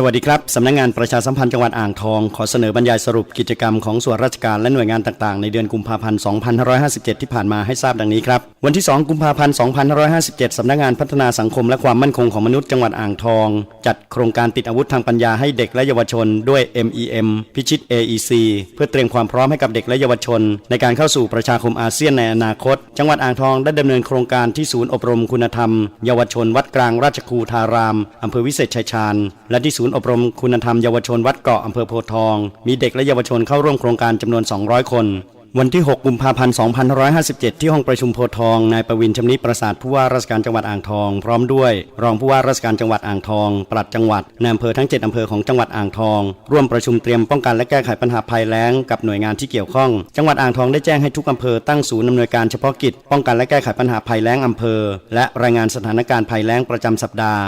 สวัสดีครับ สำนักงานประชาสัมพันธ์จังหวัดอ่างทอง ขอเสนอบรรยายสรุปกิจกรรมของส่วนราชการและหน่วยงานต่างๆ ในเดือนกุมภาพันธ์ 2557 ที่ผ่านมาให้ทราบดังนี้ครับ วันที่ 2 กุมภาพันธ์ 2557 สำนักงานพัฒนาสังคมและความมั่นคงของมนุษย์จังหวัดอ่างทอง จัดโครงการติดอาวุธทางปัญญาให้เด็กและเยาวชน ด้วย MEM พิชิต AEC เพื่อเตรียมความพร้อมให้กับเด็กและเยาวชน ในการเข้าสู่ประชาคมอาเซียนในอนาคต จังหวัดอ่างทองได้ดำเนินโครงการที่ศูนย์อบรมคุณธรรม เยาวชน วัดกลางราชคูธารามอำเภอวิเศษชัยชาญ และที่ศูนย์อบรมคุณธรรมเยาวชนวัดเกาะอำเภอโพทอง มีเด็กและเยาวชนเข้าร่วมโครงการจำนวน 200 คน วันที่ 6 กุมภาพันธ์ 2557 ที่ห้องประชุมโพทอง นายประวินชำนิประสาทผู้ว่าราชการจังหวัดอ่างทอง พร้อมด้วย รองผู้ว่าราชการจังหวัดอ่างทองปลัดจังหวัดในอำเภอทั้ง 7 อำเภอของจังหวัดอ่างทอง ร่วมประชุมเตรียมป้องกันและแก้ไขปัญหาภัยแล้งกับหน่วยงานที่เกี่ยวข้อง จังหวัดอ่างทองได้แจ้งให้ทุกอำเภอตั้งศูนย์อำนวยการเฉพาะกิจป้องกันและแก้ไขปัญหาภัยแล้งอำเภอ และรายงานสถานการณ์ภัยแล้งประจำสัปดาห์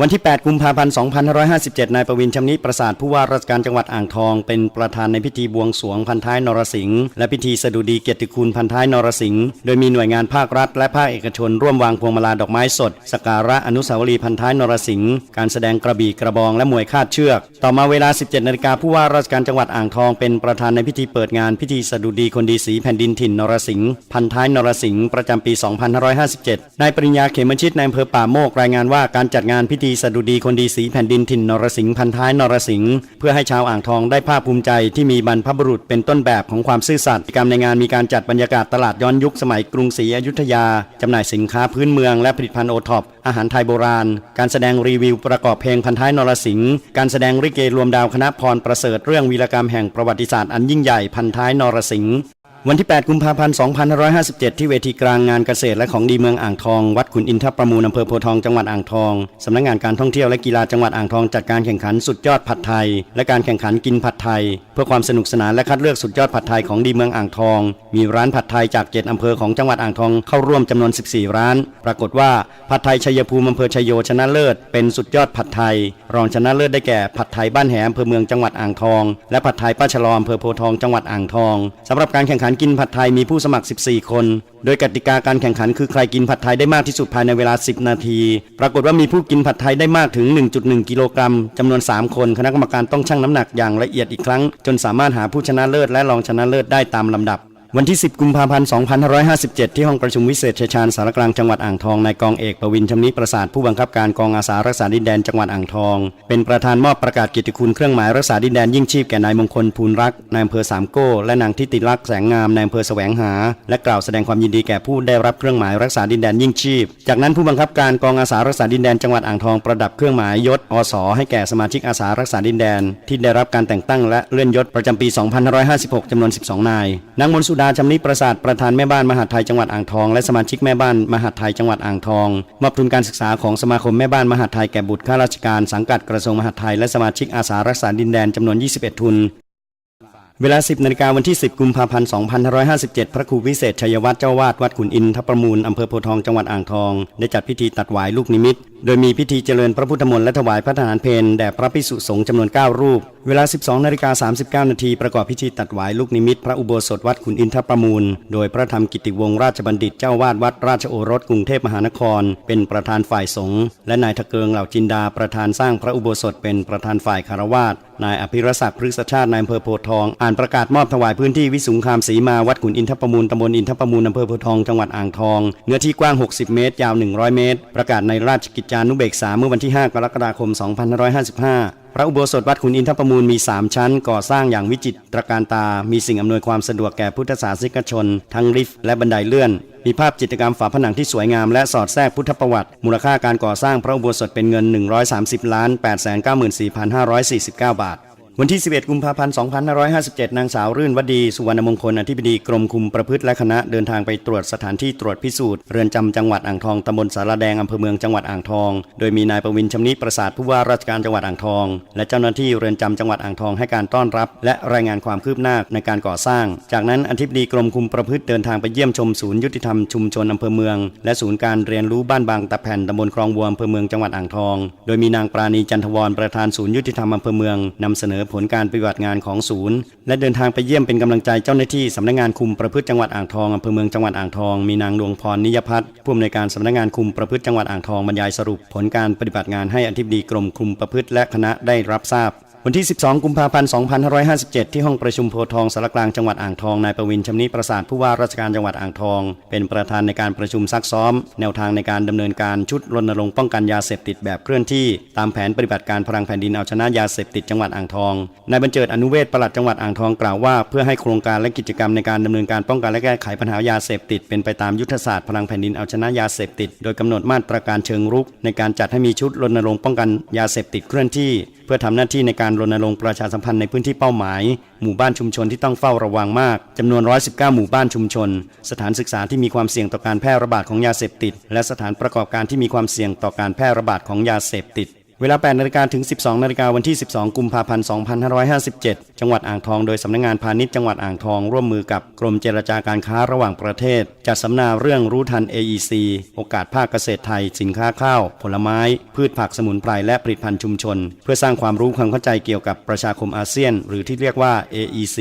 วันที่ 8 กุมภาพันธ์ 2557 นายประวินชำนิประสาทผู้ว่าราชการจังหวัดอ่างทอง เป็นประธานในพิธีบวงสรวงพันท้ายนรสิงห์และพิธีสดุดีเกียรติคุณพันท้ายนรสิงห์โดยมีหน่วยงานภาครัฐ และภาคเอกชนร่วมวางพวงมาลาดอกไม้สดสการะอนุสาวรีย์พันท้ายนรสิงห์การแสดงกระบี่กระบองและมวยคาดเชือก ต่อมาเวลา 17 นาฬิกาผู้ว่าราชการจังหวัดอ่างทอง เป็นประธานในพิธีเปิดงานพิธีสดุดีคนดีสีแผ่นดินถิ่นนรสิงห์พันท้ายนรสิงห์ประจำปี 2557 นายปริญญาเขมชิตในอำเภอป่าโมกรายงานว่าการจัดงานพิธีสดุดีคนดีสีแผ่นดินถิ่นนรสิงห์พันท้ายนรสิงห์เพื่อให้ชาวอ่างทองได้ภาคภูมิใจที่มีบรรพบุรุษเป็นต้นแบบของความซื่อสัตย์กิจกรรมในงานมีการจัดบรรยากาศตลาดย้อนยุคสมัยกรุงศรีอยุธยาจำหน่ายสินค้าพื้นเมืองและผลิตภัณฑ์โอท็อปอาหารไทยโบราณ การแสดงรีวิวประกอบเพลงพันท้ายนรสิงห์การแสดงริเกรวมดาวคณะพรประเสริฐเรื่องวีรกรรมแห่งประวัติศาสตร์อันยิ่งใหญ่พันท้ายนรสิงห์ วันที่ 8 กุมภาพันธ์ 2557 ที่เวทีกลางงานเกษตรและของดีเมืองอ่างทอง วัดขุนอินทประมูลอำเภอโพทอง จังหวัดอ่างทอง สำนักงานการท่องเที่ยวและกีฬาจังหวัดอ่างทองจัดการแข่งขันสุดยอดผัดไทย และการแข่งขันกินผัดไทย เพื่อความสนุกสนานและคัดเลือกสุดยอดผัดไทยของดีเมืองอ่างทอง มีร้านผัดไทยจาก 7 อำเภอของจังหวัดอ่างทองเข้าร่วมจำนวน 14 ร้าน ปรากฏว่าผัดไทยชัยภูมิอำเภอชัยโยชนะเลิศ เป็นสุดยอดผัดไทย รองชนะเลิศได้แก่ผัดไทยบ้านแหอำเภอเมืองจังหวัดอ่างทอง และผัดไทยป้าชะลออำเภอโพทองจังหวัดอ่างทองสำหรับการแข่งขันกินผัดไทยมีผู้สมัคร 14 คน โดยกติกาการแข่งขันคือใครกินผัดไทยได้มากที่สุดภายในเวลา 10 นาที ปรากฏว่ามีผู้กินผัดไทยได้มากถึง 1.1 กิโลกรัมจำนวน 3 คน คณะกรรมการต้องชั่งน้ำหนักอย่างละเอียดอีกครั้ง จนสามารถหาผู้ชนะเลิศและรองชนะเลิศได้ตามลำดับ วันที่ 10 กุมภาพันธ์ 2557 ที่ห้องประชุมวิเศษชัยชาญสารกลางจังหวัดอ่างทอง นายกองเอกประวินชำนิประสาทผู้บังคับการกองอาสารักษาดินแดนจังหวัดอ่างทอง เป็นประธานมอบประกาศกียรติคุณเครื่องหมายรักษาดินแดนยิ่งชีพแก่นายมงคลภูลรักนายอำเภอสามโก้และนางทิติลักษ์แสงงามนายอำเภอแสวงหา และกล่าวแสดงความยินดีแก่ผู้ได้รับเครื่องหมายรักษาดินแดนยิ่งชีพ จากนั้นผู้บังคับการกองอาสารักษาดินแดนจังหวัดอ่างทองประดับเครื่องหมายยศอสให้แก่สมาชิกอาสารักษาดินแดน ที่ได้รับการแต่งตั้งและเลื่อนยศประจำปี 2556จำนวน 12 นายนางมนสุดาชำนิประสาทประธานแม่บ้านมหาดไทยจังหวัดอ่างทอง และสมาชิกแม่บ้านมหาดไทยจังหวัดอ่างทองมอบทุนการศึกษาของสมาคมแม่บ้านมหาดไทยแก่บุตรข้าราชการสังกัดกระทรวงมหาดไทยและสมาชิกอาสารักษาดินแดนจำนวน 21 ทุนเวลา 10นาฬิกาวันที่ 10 กุมภาพันธ์ 2557 พระครูวิเศษชัยวัฒน์เจ้าวาดวัดขุนอินทประมูล อำเภอโพทอง จังหวัดอ่างทอง ได้จัดพิธีตัดหวายลูกนิมิต โดยมีพิธีเจริญพระพุทธมนต์และถวายพระทหารเพลแด่พระภิกษุสงฆ์จำนวน 9 รูป เวลา 12นาฬิกา39 นาทีประกอบพิธีตัดหวายลูกนิมิตพระอุโบสถวัดขุนอินทประมูล โดยพระธรรมกิติวงศ์ราชบัณฑิตเจ้าวาดวัดราชโอรสกรุงเทพมหานคร เป็นประธานฝ่ายสงฆ์และนายทะเกิงเหล่าจินดาประธานสร้างพระอุโบสถเป็นประธานฝ่ายคารวาสนายอภิรศักดิ์พฤกษชาตินายอำเภอโพทอง อ่านประกาศมอบถวายพื้นที่วิสุงคามศรีมาวัดขุนอินทประมูลตำบลอินทประมูลอำเภอโพทองจังหวัดอ่างทอง เนื้อที่กว้าง 60 เมตร ยาว 100 เมตร ประกาศในราชกิจจานุเบกษาเมื่อวันที่ 5 กรกฎาคม 2555 พระอุโบสถวัดขุนอินทประมูลมี 3 ชั้น ก่อสร้างอย่างวิจิตรการตา มีสิ่งอำนวยความสะดวกแก่พุทธศาสนิกชน ทั้งลิฟต์และบันไดเลื่อน มีภาพจิตรกรรมฝาผนังที่สวยงามและสอดแทรกพุทธประวัติ มูลค่าการก่อสร้างพระอุโบสถเป็นเงิน 130 ล้าน894,549 บาท วันที่ 11 กุมภาพันธ์ 2557 นางสาวรื่นวดี สุวรรณมงคล อธิบดีกรมคุมประพฤติและคณะเดินทางไปตรวจสถานที่ตรวจพิสูจน์เรือนจำจังหวัดอ่างทองตำบลสารแดงอำเภอเมืองจังหวัดอ่างทอง โดยมีนายประวินชำนิประสาทผู้ว่าราชการจังหวัดอ่างทอง และเจ้าหน้าที่เรือนจำจังหวัดอ่างทองให้การต้อนรับ และรายงานความคืบหน้าในการก่อสร้าง จากนั้นอธิบดีกรมคุมประพฤติเดินทางไปเยี่ยมชมศูนย์ยุติธรรมชุมชนอำเภอเมือง และศูนย์การเรียนรู้บ้านบางตะแผ่นตำบลคลองวัวอำเภอเมืองจังหวัดอ่างทอง โดยมีนางปราณีจันทวรประธานศูนย์ยุติธรรมอำเภอเมืองนำเสนอผลการปฏิบัติงานของศูนย์ และเดินทางไปเยี่ยมเป็นกำลังใจเจ้าหน้าที่สำนักงานคุมประพฤติจังหวัดอ่างทองอำเภอเมืองจังหวัดอ่างทองมีนางดวงพรนิยพัฒน์ผู้อำนวยการสำนักงานคุมประพฤติจังหวัดอ่างทองบรรยายสรุป ผลการปฏิบัติงานให้อธิบดีกรมคุมประพฤติและคณะได้รับทราบ วันที่ 12 กุมภาพันธ์ 2557 ที่ห้องประชุมโพทองสารกลางจังหวัดอ่างทอง นายประวินชำนิประสาทผู้ว่าราชการจังหวัดอ่างทอง เป็นประธานในการประชุมซักซ้อม แนวทางในการดำเนินการชุดรณรงค์ป้องกันยาเสพติดแบบเคลื่อนที่ ตามแผนปฏิบัติการพลังแผ่นดินเอาชนะยาเสพติดจังหวัดอ่างทอง นายบรรเจิดอนุเวศปลัดจังหวัดอ่างทองกล่าวว่า เพื่อให้โครงการและกิจกรรมในการดำเนินการป้องกันและแก้ไขปัญหายาเสพติดเป็นไปตามยุทธศาสตร์พลังแผ่นดินเอาชนะยาเสพติด โดยกำหนดมาตรการเชิงรุก ในการจัดให้มีชุดรณรงค์ป้องกันยาเสพติดเคลื่อนที่ พื่อทำหน้าที่ในการรณรงค์ประชาสัมพันธ์ในพื้นที่เป้าหมาย หมู่บ้านชุมชนที่ต้องเฝ้าระวังมากจำนวน 119 หมู่บ้านชุมชน สถานศึกษาที่มีความเสี่ยงต่อการแพร่ระบาดของยาเสพติด และสถานประกอบการที่มีความเสี่ยงต่อการแพร่ระบาดของยาเสพติด เวลา 8 นาฬิกาถึง 12 นาฬิกาวันที่ 12 กุมภาพันธ์ 2557 จังหวัดอ่างทอง โดยสำนักงานพาณิชย์จังหวัดอ่างทองร่วมมือกับกรมเจรจาการค้าระหว่างประเทศ จัดสัมมนาเรื่องรู้ทัน AEC โอกาสภาคเกษตรไทย สินค้าข้าว ผลไม้ พืชผักสมุนไพรและผลิตภัณฑ์ชุมชน เพื่อสร้างความรู้ความเข้าใจเกี่ยวกับประชาคมอาเซียน หรือที่เรียกว่า AEC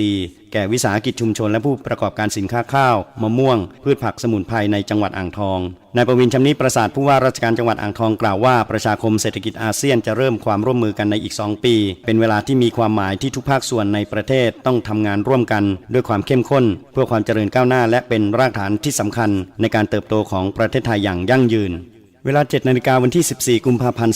แก่วิสาหกิจชุมชน และผู้ประกอบการสินค้าข้าว มะม่วง พืชผักสมุนไพรในจังหวัดอ่างทองนายประวินชำนิประสาทผู้ว่าราชการจังหวัดอ่างทองกล่าวว่าประชาคมเศรษฐกิจอาเซียนจะเริ่มความร่วมมือกันในอีก 2 ปี เป็นเวลาที่มีความหมายที่ทุกภาคส่วนในประเทศต้องทำงานร่วมกัน ด้วยความเข้มข้น เพื่อความเจริญก้าวหน้า และเป็นรากฐานที่สำคัญ ในการเติบโตของประเทศไทยอย่างยั่งยืน เวลา 7 นาฬิกาวันที่ 14 กุมภาพันธ์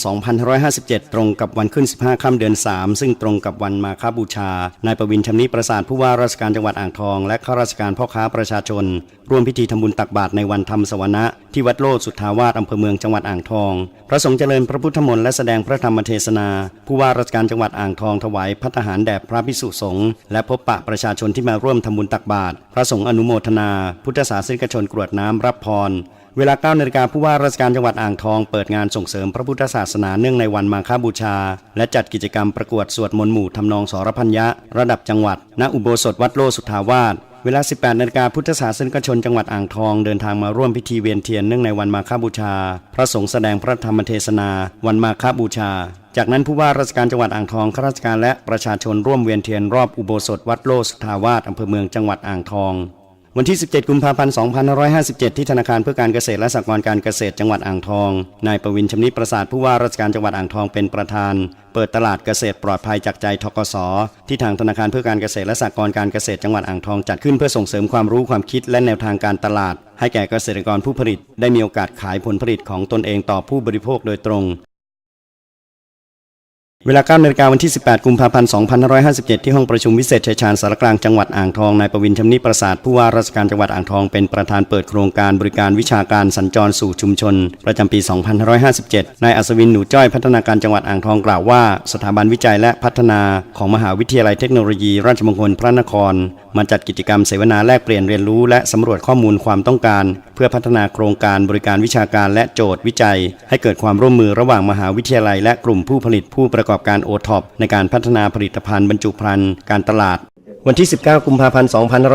2557 ตรงกับวันขึ้น 15 ค่ำเดือน 3 ซึ่งตรงกับวันมาฆบูชา นายประวินชำนิประสานผู้ว่าราชการจังหวัดอ่างทอง และข้าราชการพ่อค้าประชาชน ร่วมพิธีทำบุญตักบาตรในวันธรรมสวนะ ที่วัดโลดสุทธาวาสอำเภอเมืองจังหวัดอ่างทอง พระสงฆ์เจริญพระพุทธมนต์และแสดงพระธรรมเทศนา ผู้ว่าราชการจังหวัดอ่างทองถวายพัฒหารแด่พระภิกษุสงฆ์และพบปะประชาชนที่มาร่วมทำบุญตักบาตรพระสงฆ์อนุโมทนา พุทธศาสนิกชนกรวดน้ำรับพร เวลา9นาฬิกาผู้ว่าราชการจังหวัดอ่างทองเปิดงานส่งเสริมพระพุทธศาสนาเนื่องในวันมาฆบูชา และจัดกิจกรรมประกวดสวดมนต์หมู่ทำนองสรพัญญะ ระดับจังหวัด ณอุโบสถวัดโลสุทธาวาสเวลา 18นาฬิกาพุทธศาสนิกชนจังหวัดอ่างทองเดินทางมาร่วมพิธีเวียนเทียนเนื่องในวันมาฆบูชา พระสงฆ์แสดงพระธรรมเทศนา วันมาฆบูชา จากนั้นผู้ว่าราชการจังหวัดอ่างทองข้าราชการและประชาชนร่วมเวียนเทียนรอบอุโบสถวัดโลสุทธาวาสอำเภอเมืองจังหวัดอ่างทอง วันที่ 17 กุมภาพันธ์ 2557 ที่ธนาคารเพื่อการเกษตรและสหกรณ์การเกษตรจังหวัดอ่างทอง นายประวินชำนิประสาทผู้ว่าราชการจังหวัดอ่างทองเป็นประธาน เปิดตลาดเกษตรปลอดภัยจากใจทกสที่ทางธนาคารเพื่อการเกษตรและสหกรณ์การเกษตรจังหวัดอ่างทองจัดขึ้นเพื่อส่งเสริมความรู้ความคิดและแนวทางการตลาด ให้แก่เกษตรกรผู้ผลิต ได้มีโอกาสขายผลผลิตของตนเองต่อผู้บริโภคโดยตรง เวลา9นาฬิกาวันที่ 18 กุมภาพันธ์ 2557 ที่ห้องประชุมวิเศษชัยชาญสารกลางจังหวัดอ่างทอง นายประวินชำนิประสาทผู้ว่าราชการจังหวัดอ่างทองเป็นประธานเปิดโครงการบริการวิชาการสัญจรสู่ชุมชน ประจำปี 2557 นายอัศวินหนูจ้อยพัฒนาการจังหวัดอ่างทองกล่าวว่า สถาบันวิจัยและพัฒนาของมหาวิทยาลัยเทคโนโลยี ราชมงคลพระนคร มาจัดกิจกรรมเสวนาแลกเปลี่ยนเรียนรู้ และสำรวจข้อมูลความต้องการ เพื่อพัฒนาโครงการบริการวิชาการและโจทย์วิจัย ให้เกิดความร่วมมือระหว่างมหาวิทยาลัย และกลุ่มผู้ผลิตผู้ประกอบการโอท็อปในการพัฒนาผลิตภัณฑ์บรรจุภัณฑ์การตลาดวันที่ 19 กุมภาพันธ์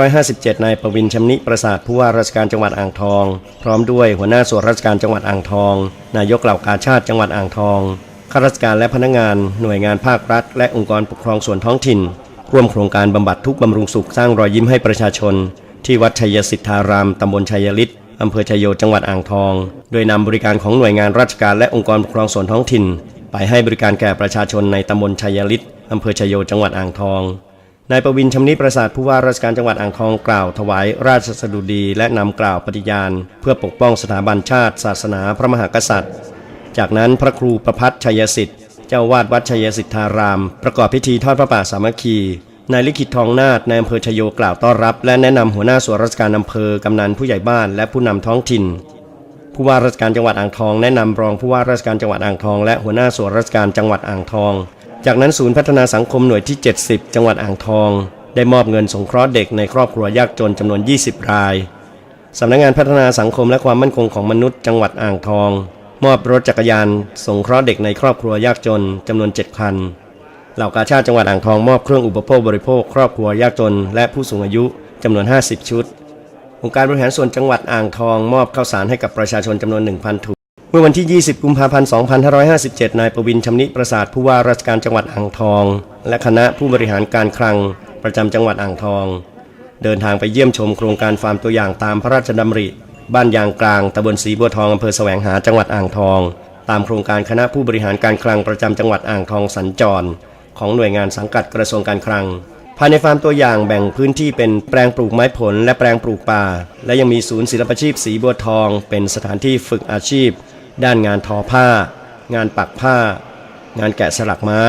2557 นายประวินชำนิประสาทผู้ว่าราชการจังหวัดอ่างทอง พร้อมด้วยหัวหน้าส่วนราชการจังหวัดอ่างทอง นายกเหล่ากาชาติจังหวัดอ่างทอง ข้าราชการและพนักงาน หน่วยงานภาครัฐ และองค์กรปกครองส่วนท้องถิ่น ร่วมโครงการบำบัดทุกบำรุงสุขสร้างรอยยิ้มให้ประชาชน ที่วัดชัยสิทธาราม ตำบลชัยฤทธิ์อำเภอชัยโยจังหวัดอ่างทอง โดยนำบริการของหน่วยงานราชการและองค์กรปกครองส่วนท้องถิ่น ไปให้บริการแก่ประชาชนในตำบลชัยฤทธิ์อำเภอชัยโยจังหวัดอ่างทองนายประวินชำนิประสาทผู้ว่าราชการจังหวัดอ่างทองกล่าวถวายราชสดุดีและนำกล่าวปฏิญาณ เพื่อปกป้องสถาบันชาติ ศาสนาพระมหากษัตริย์ จากนั้นพระครูประพัฒชัยสิทธิ์เจ้าวาดวัดชัยสิทธาราม ประกอบพิธีทอดพระป่าสามัคคีนายลิขิตทองนาฏนายอำเภอชยโยกล่าวต้อนรับ และแนะนำหัวหน้าส่วนราชการอำเภอกำนันผู้ใหญ่บ้านและผู้นำท้องถิ่น ผู้ว่าราชการจังหวัดอ่างทอง แนะนำรองผู้ว่าราชการจังหวัดอ่างทอง และหัวหน้าส่วนราชการจังหวัดอ่างทอง จากนั้นศูนย์พัฒนาสังคมหน่วยที่ 70 จังหวัดอ่างทอง ได้มอบเงินสงเคราะห์เด็กในครอบครัวยากจนจำนวน 20 รายสำนักงานพัฒนาสังคมและความมั่นคงของมนุษย์จังหวัดอ่างทอง มอบรถจักรยาน สงเคราะห์เด็กในครอบครัวยากจนจำนวน 7 คันเหล่ากาชาติจังหวัดอ่างทองมอบเครื่องอุปโภคบริโภค ครอบครัวยากจน และผู้สูงอายุจำนวน 50 ชุด องค์การบริหารส่วนจังหวัดอ่างทอง มอบข้าวสารให้กับประชาชนจำนวน 1,000 ถุง เมื่อวันที่ 20 กุมภาพันธ์ 2557 นายประวินชำนิประสาทผู้ว่าราชการจังหวัดอ่างทอง และคณะผู้บริหารการคลัง ประจำจังหวัดอ่างทอง เดินทางไปเยี่ยมชมโครงการฟาร์มตัวอย่างตามพระราชดำริ บ้านยางกลางตำบลศรีบัวทองอำเภอแสวงหาจังหวัดอ่างทอง ตามโครงการคณะผู้บริหารการคลังประจำจังหวัดอ่างทองสัญจร ของหน่วยงานสังกัดกระทรวงการคลัง ภายในฟาร์มตัวอย่างแบ่งพื้นที่เป็นแปลงปลูกไม้ผลและแปลงปลูกป่า และยังมีศูนย์ศิลปาชีพสีบัวทอง เป็นสถานที่ฝึกอาชีพ ด้านงานทอผ้า งานปักผ้า งานแกะสลักไม้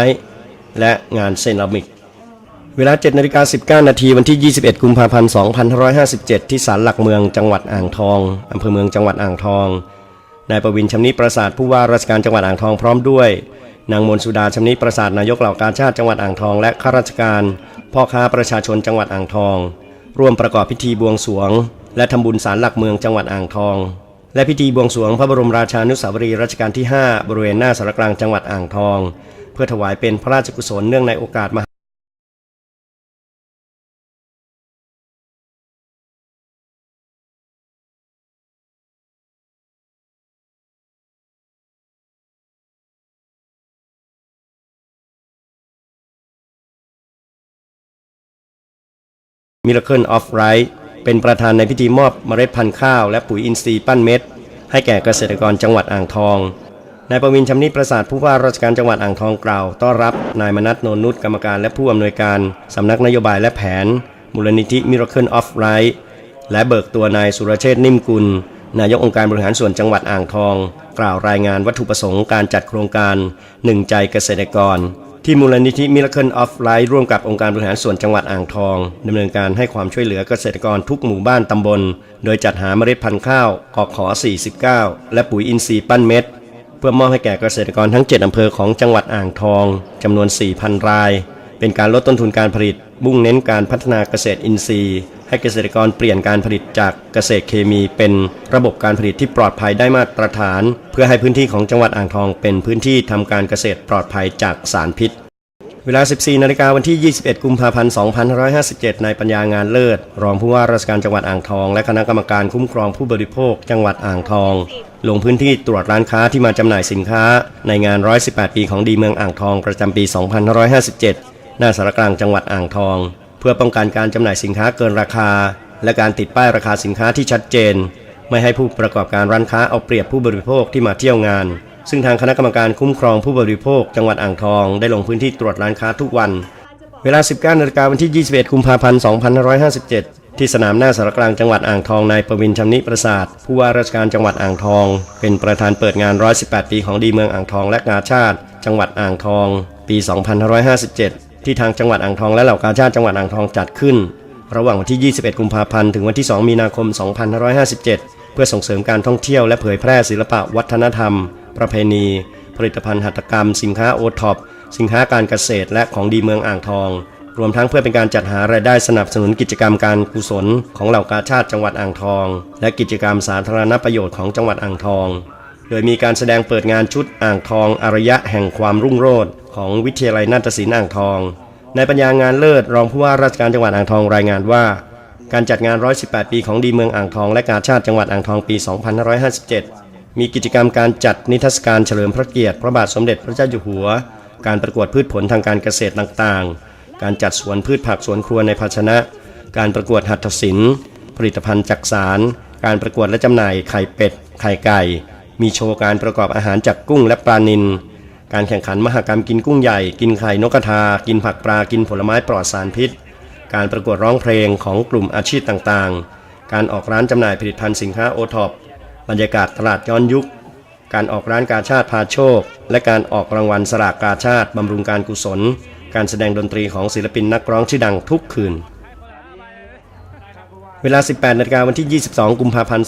และงานเซรามิก เวลา7นาฬิกา19 นาทีวันที่ 21 กุมภาพันธ์ 2557 ที่ศาลหลักเมืองจังหวัดอ่างทองอำเภอเมืองจังหวัดอ่างทองนายประวินชำนิประสาทผู้ว่าราชการจังหวัดอ่างทองพร้อมด้วย นางมนสุดาชำนิประสาทนายกเหล่ากาชาติจังหวัดอ่างทอง และข้าราชการ พ่อค้าประชาชนจังหวัดอ่างทอง ร่วมประกอบพิธีบวงสวง และทำบุญศาลหลักเมืองจังหวัดอ่างทอง และพิธีบวงสวงพระบรมราชานุสาวรีย์รัชกาลที่ 5 บริเวณหน้าสารกลางจังหวัดอ่างทอง เพื่อถวายเป็นพระราชกุศลเนื่องในโอกาสมหา Miracle of Right เป็นประธานในพิธีมอบเมล็ดพันธุ์ข้าว และปุ๋ยอินทรีย์ปั้นเม็ด ให้แก่เกษตรกรจังหวัดอ่างทอง นายประวินชำนิประสาทผู้ว่าราชการจังหวัดอ่างทองกล่าวต้อนรับ นายมนัทโนนุชกรรมการและผู้อำนวยการสำนักนโยบายและแผน มูลนิธิ Miracle of Right และเบิกตัวนายสุรเชษนิ่มกุล นายกองค์การบริหารส่วนจังหวัดอ่างทอง กล่าวรายงานวัตถุประสงค์การจัดโครงการหนึ่งใจเกษตรกร ที่มูลนิธิ Miracle of Life ร่วมกับองค์การบริหารส่วนจังหวัดอ่างทองดำเนินการให้ความช่วยเหลือเกษตรกรทุกหมู่บ้านตำบล โดยจัดหาเมล็ดพันธุ์ข้าวกอขอ 49 และปุ๋ยอินทรีย์ปั้นเม็ด เพื่อมอบให้แก่เกษตรกรทั้ง 7อำเภอของจังหวัดอ่างทองจำนวน 4,000 ราย เป็นการลดต้นทุนการผลิตมุ่งเน้นการพัฒนาเกษตรอินทรีย์ ให้เกษตรกรเปลี่ยนการผลิตจากเกษตรเคมีเป็นระบบการผลิตที่ปลอดภัยได้มาตรฐาน เพื่อให้พื้นที่ของจังหวัดอ่างทองเป็นพื้นที่ทำการเกษตรปลอดภัยจากสารพิษ เวลา 14 นาฬิกาวันที่ 21 กุมภาพันธ์ 2557 นายปัญญางานเลิศ รองผู้ว่าราชการจังหวัดอ่างทอง และคณะกรรมการคุ้มครองผู้บริโภค จังหวัดอ่างทอง ลงพื้นที่ตรวจร้านค้าที่มาจำหน่ายสินค้า ในงาน 118 ปีของดีเมืองอ่างทองประจำปี 2557 หน้าสารกลางจังหวัดอ่างทอง เพื่อป้องกันการจำหน่ายสินค้าเกินราคา และการติดป้ายราคาสินค้าที่ชัดเจน ไม่ให้ผู้ประกอบการร้านค้าเอาเปรียบผู้บริโภคที่มาเที่ยวงาน ซึ่งทางคณะกรรมการคุ้มครองผู้บริโภค จังหวัดอ่างทองได้ลงพื้นที่ตรวจร้านค้าทุกวัน เวลา 19นาฬิกาวันที่ 21 กุมภาพันธ์ 2557 ที่สนามหน้าสารกลางจังหวัดอ่างทองนายประวินชำนิประสาทผู้ว่าราชการจังหวัดอ่างทอง เป็นประธานเปิดงาน 118 ปีของดีเมืองอ่างทองและกาชาติ จังหวัดอ่างทอง ปี 2557 ที่ทางจังหวัดอ่างทองและเหล่ากาชาติจังหวัดอ่างทองจัดขึ้น ระหว่างวันที่ 21 กุมภาพันธ์ถึงวันที่ 2 มีนาคม 2557 เพื่อส่งเสริมการท่องเที่ยวและเผยแพร่ศิลปะวัฒนธรรม ประเพณี ผลิตภัณฑ์หัตถกรรม สินค้าโอท็อปสินค้าการเกษตร และของดีเมืองอ่างทอง รวมทั้งเพื่อเป็นการจัดหารายได้สนับสนุนกิจกรรมการกุศลของเหล่ากาชาติจังหวัดอ่างทอง และกิจกรรมสาธารณประโยชน์ของจังหวัดอ่างทอง โดยมีการแสดงเปิดงานชุดอ่างทองอารยะแห่งความรุ่งโรจน์ ของวิทยาลัยนาฏศิลป์อ่างทอง ในปัญญางานเลิศรองผู้ว่าราชการจังหวัดอ่างทองรายงานว่า การจัดงาน 118 ปีของดีเมืองอ่างทอง และกาชาติจังหวัดอ่างทองปี 2557 มีกิจกรรมการจัดนิทรรศการเฉลิมพระเกียรติพระบาทสมเด็จพระเจ้าอยู่หัว การประกวดพืชผลทางการเกษตรต่างๆ การจัดสวนพืชผักสวนครัวในภาชนะ การประกวดหัตถศิลป์ผลิตภัณฑ์จักสาร การประกวดและจำหน่ายไข่เป็ด ไข่ไก่ มีโชว์การประกอบอาหารจากกุ้งและปลานิล การแข่งขันมหกรรมกินกุ้งใหญ่ กินไข่นกกระทา กินผักปลา กินผลไม้ปลอดสารพิษ การประกวดร้องเพลงของกลุ่มอาชีพต่างๆ การออกร้านจำหน่ายผลิตภัณฑ์สินค้าโอท็อป บรรยากาศตลาดย้อนยุค การออกร้านกาชาติพาโชค และการออกรางวัลสลากกาชาติบำรุงการกุศล การแสดงดนตรีของศิลปินนักร้องชื่อดังทุกคืน เวลา 18นาฬิกาวันที่ 22 กุมภาพันธ์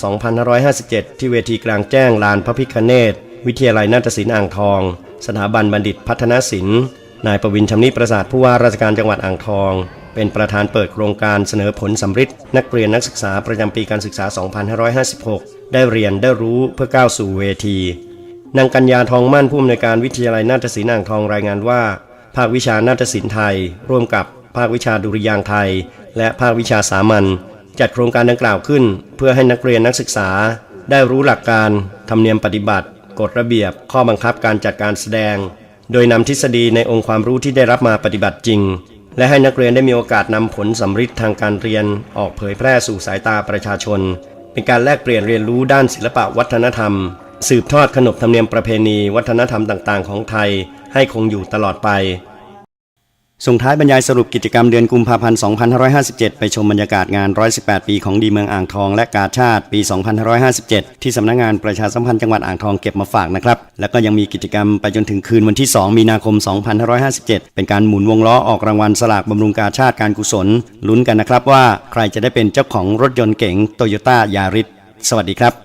2557 ที่เวทีกลางแจ้งลานพระพิคเนต วิทยาลัยนาฏศิลป์อ่างทอง สถาบันบัณฑิตพัฒนศิลป์นายประวินชำนิประสาทผู้ว่าราชการจังหวัดอ่างทอง เป็นประธานเปิดโครงการเสนอผลสำริดนักเรียนนักศึกษาประจำปีการศึกษา 2556 ได้เรียนได้รู้เพื่อก้าวสู่เวที นางกัญญาทองมั่นผู้อำนวยการวิทยาลัยนาฏศิลป์อ่างทองรายงานว่า ภาควิชานาฏศิลป์ไทย ร่วมกับภาควิชาดุริยางค์ไทย และภาควิชาสามัญจัดโครงการดังกล่าวขึ้น เพื่อให้นักเรียนนักศึกษา ได้รู้หลักการธรรมเนียมปฏิบัติ กฎระเบียบ ข้อบังคับการจัดการแสดง โดยนำทฤษฎีในองค์ความรู้ที่ได้รับมาปฏิบัติจริง และให้นักเรียนได้มีโอกาสนำผลสำฤทธิ์ทางการเรียนออกเผยแพร่สู่สายตาประชาชน เป็นการแลกเปลี่ยนเรียนรู้ด้านศิลปะวัฒนธรรม สืบทอดขนบธรรมเนียมประเพณี วัฒนธรรมต่าง ๆ ของไทย ให้คงอยู่ตลอดไป ส่งท้ายบรรยายสรุปกิจกรรมเดือนกุมภาพันธ์ 2557 ไปชมบรรยากาศงาน 118 ปีของดีเมืองอ่างทอง และกาชาติปี 2557 ที่สำนักงงานประชาสัมพันธ์จังหวัดอ่างทองเก็บมาฝากนะครับ แล้วก็ยังมีกิจกรรมไปจนถึงคืนวันที่ 2 มีนาคม 2557 เป็นการหมุนวงล้อออกรางวัลสลากบำรุงกาชาติการกุศลลุ้นกันนะครับว่าใครจะได้เป็นเจ้าของรถยนต์เก๋งโตโยต้ายาริสสวัสดีครับ